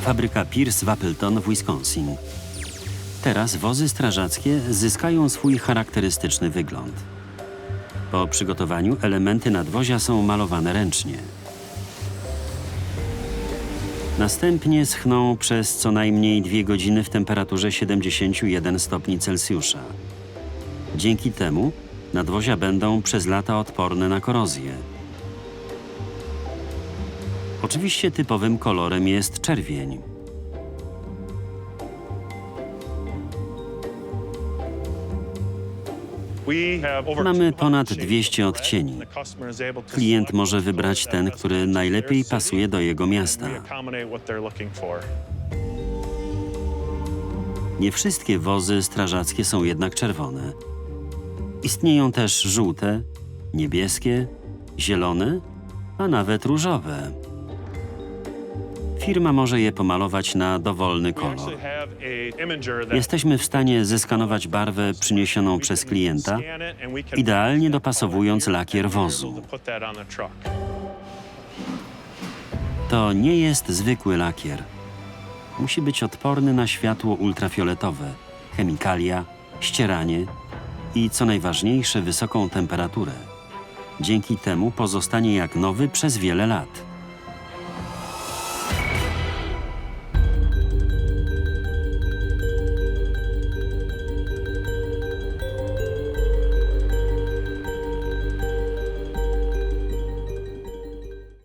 Fabryka Pierce w Appleton w Wisconsin. Teraz wozy strażackie zyskają swój charakterystyczny wygląd. Po przygotowaniu elementy nadwozia są malowane ręcznie. Następnie schną przez co najmniej dwie godziny w temperaturze 71 stopni Celsjusza. Dzięki temu nadwozia będą przez lata odporne na korozję. Oczywiście typowym kolorem jest czerwień. Mamy ponad 200 odcieni. Klient może wybrać ten, który najlepiej pasuje do jego miasta. Nie wszystkie wozy strażackie są jednak czerwone. Istnieją też żółte, niebieskie, zielone, a nawet różowe. Firma może je pomalować na dowolny kolor. Jesteśmy w stanie zeskanować barwę przyniesioną przez klienta, idealnie dopasowując lakier wozu. To nie jest zwykły lakier. Musi być odporny na światło ultrafioletowe, chemikalia, ścieranie i co najważniejsze wysoką temperaturę. Dzięki temu pozostanie jak nowy przez wiele lat.